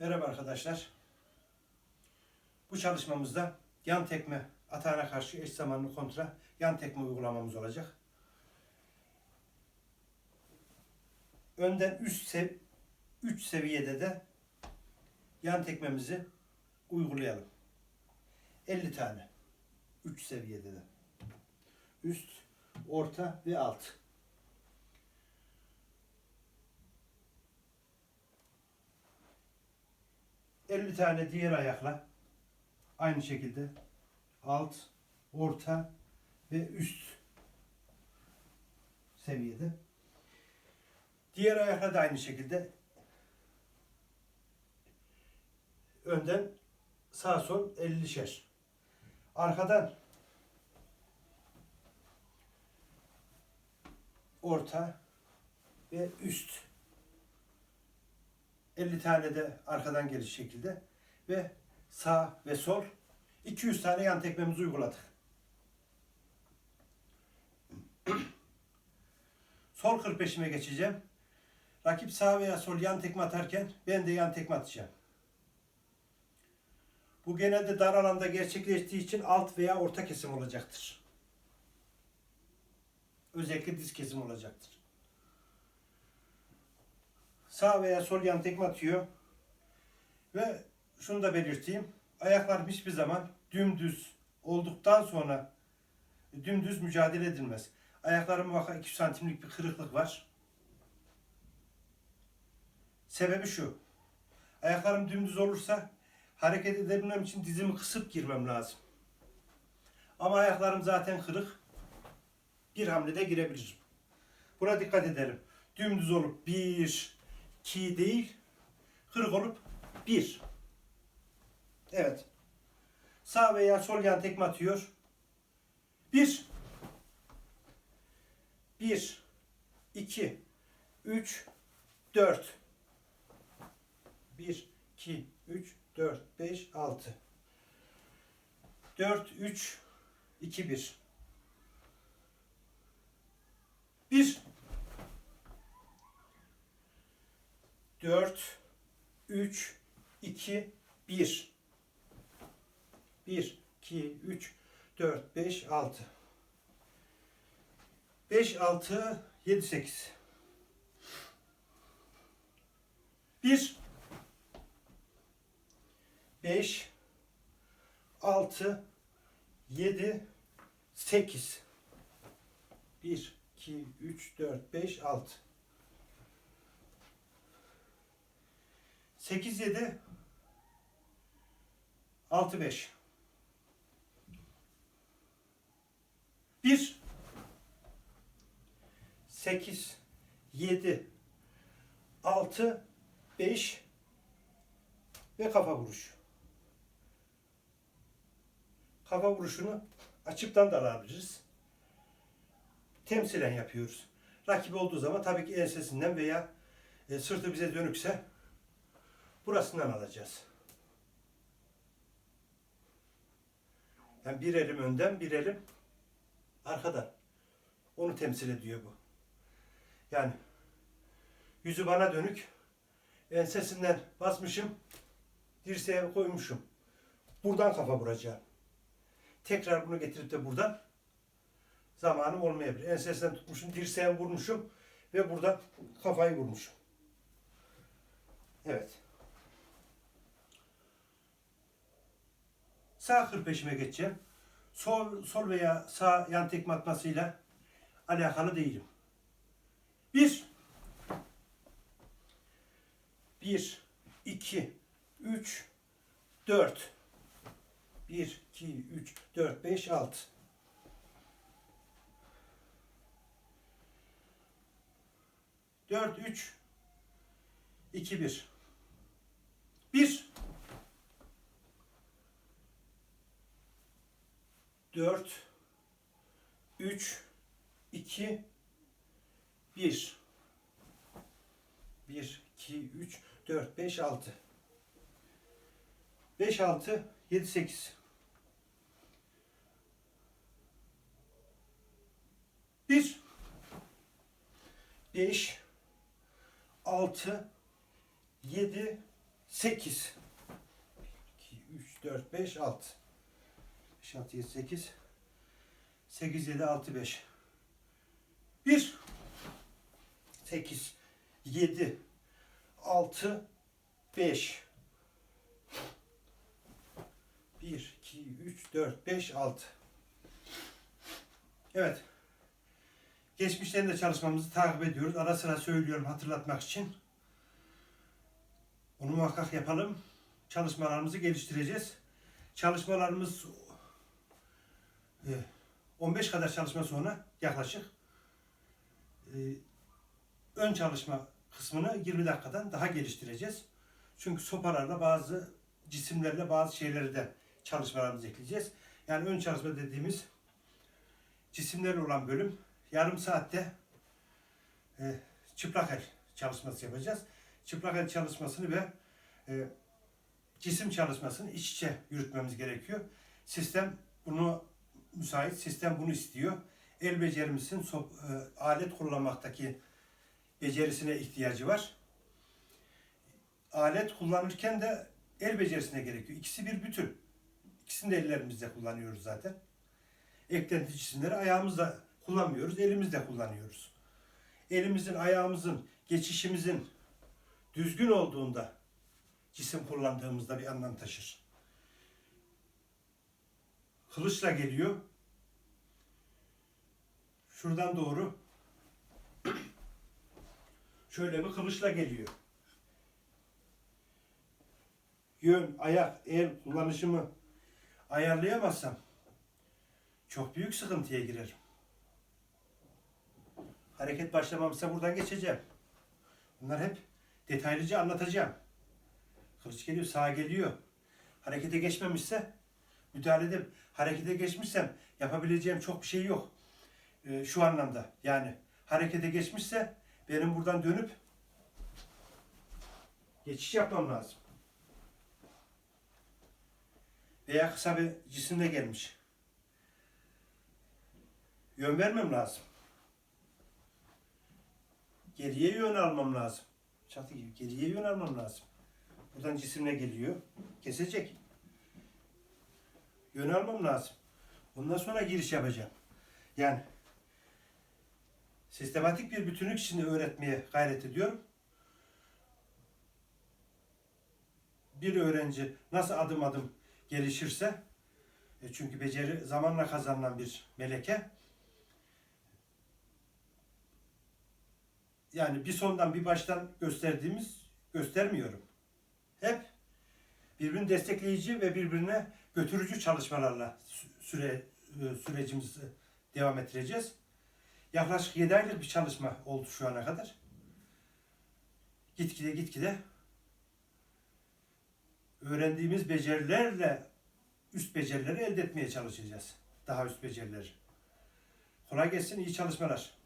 Merhaba arkadaşlar. Bu çalışmamızda yan tekme atağına karşı eş zamanlı kontra yan tekme uygulamamız olacak. Önden üst sev 3 seviyede de yan tekmemizi uygulayalım. 50 tane. 3 seviyede de. Üst, orta ve alt. ...50 tane diğer ayakla... ...aynı şekilde... ...alt, orta... ...ve üst... ...seviyede... ...diğer ayakla da aynı şekilde... ...önden... ...sağ sol 50'şer... ...arkadan... ...orta... ...ve üst... 50 tane de arkadan geliş şekilde ve sağ ve sol 200 tane yan tekmemizi uyguladık. sol 45'ime geçeceğim. Rakip sağ veya sol yan tekme atarken ben de yan tekme atacağım. Bu genelde dar alanda gerçekleştiği için alt veya orta kesim olacaktır. Özellikle diz kesim olacaktır sağ veya sol yan tekme atıyor. Ve şunu da belirteyim. Ayaklar hiçbir zaman dümdüz olduktan sonra dümdüz mücadele edilmez. Ayaklarım vaka 2 santimlik bir kırıklık var. Sebebi şu. Ayaklarım dümdüz olursa hareket edebilmem için dizimi kısıp girmem lazım. Ama ayaklarım zaten kırık. Bir hamlede girebilirim. Buna dikkat edelim. Dümdüz olup bir, 2 değil, kırık olup 1. Evet. Sağ veya sol yan tekme atıyor. 1 1 2 3 4 1 2 3 4 5 6 4 3 2 1 1 4 3 2 1 1 2 3 4 5 6 5 6 7 8 1 5 6 7 8 1 2 3 4 5 6 8 7 6 5 1 8 7 6 5 ve kafa vuruş. Kafa vuruşunu açıktan da alabiliriz. Temsilen yapıyoruz. Rakip olduğu zaman tabii ki ensesinden veya e, sırtı bize dönükse burasından alacağız. Yani bir elim önden, bir elim arkadan. Onu temsil ediyor bu. Yani yüzü bana dönük, ensesinden basmışım, dirseğe koymuşum. Buradan kafa vuracağım. Tekrar bunu getirip de buradan zamanım olmayabilir. Ensesinden tutmuşum, dirseğe vurmuşum ve buradan kafayı vurmuşum. Evet. Sağ kır peşime geçeceğim. Sol, sol veya sağ yan tekme atmasıyla alakalı değilim. Bir. Bir, iki, üç, dört. Bir, iki, üç, dört, beş, altı. Dört, üç, iki, bir. 4 3 2 1 1 2 3 4 5 6 5 6 7 8 1 5 6 7 8 2 3 4 5 6 5 6 7 8 8 7 6 5 1 8 7 6 5 1 2 3 4 5 6 Evet. Geçmişten de çalışmamızı takip ediyoruz. Ara sıra söylüyorum hatırlatmak için. Onu muhakkak yapalım. Çalışmalarımızı geliştireceğiz. Çalışmalarımız 15 kadar çalışma sonra yaklaşık e, ön çalışma kısmını 20 dakikadan daha geliştireceğiz. Çünkü sopalarla bazı cisimlerle bazı şeyleri de çalışmalarımızı ekleyeceğiz. Yani ön çalışma dediğimiz cisimlerle olan bölüm yarım saatte e, çıplak el çalışması yapacağız. Çıplak el çalışmasını ve e, cisim çalışmasını iç içe yürütmemiz gerekiyor. Sistem bunu müsait, sistem bunu istiyor. El becerimizin e, alet kullanmaktaki becerisine ihtiyacı var. Alet kullanırken de el becerisine gerekiyor. İkisi bir bütün. İkisini de ellerimizde kullanıyoruz zaten. Eklenti cisimleri ayağımızla kullanmıyoruz, elimizle kullanıyoruz. Elimizin, ayağımızın, geçişimizin düzgün olduğunda cisim kullandığımızda bir anlam taşır. Kılıçla geliyor. Şuradan doğru şöyle bir kılıçla geliyor. Yön, ayak, el kullanışımı ayarlayamazsam çok büyük sıkıntıya girerim. Hareket başlamamışsa buradan geçeceğim. Bunlar hep detaylıca anlatacağım. Kılıç geliyor, sağa geliyor. Harekete geçmemişse müdahale edip harekete geçmişsem yapabileceğim çok bir şey yok. Ee, şu anlamda yani harekete geçmişse benim buradan dönüp geçiş yapmam lazım. Veya kısa bir cisimle gelmiş. Yön vermem lazım. Geriye yön almam lazım. Çatı gibi geriye yön almam lazım. Buradan cisimle geliyor. Kesecek. Yön almam lazım. Ondan sonra giriş yapacağım. Yani sistematik bir bütünlük içinde öğretmeye gayret ediyorum. Bir öğrenci nasıl adım adım gelişirse e çünkü beceri zamanla kazanılan bir meleke. Yani bir sondan bir baştan gösterdiğimiz göstermiyorum. Hep birbirini destekleyici ve birbirine götürücü çalışmalarla sü- süre e, sürecimizi devam ettireceğiz. Yaklaşık 7 aylık bir çalışma oldu şu ana kadar. Gitgide gitgide öğrendiğimiz becerilerle üst becerileri elde etmeye çalışacağız. Daha üst becerileri. Kolay gelsin, iyi çalışmalar.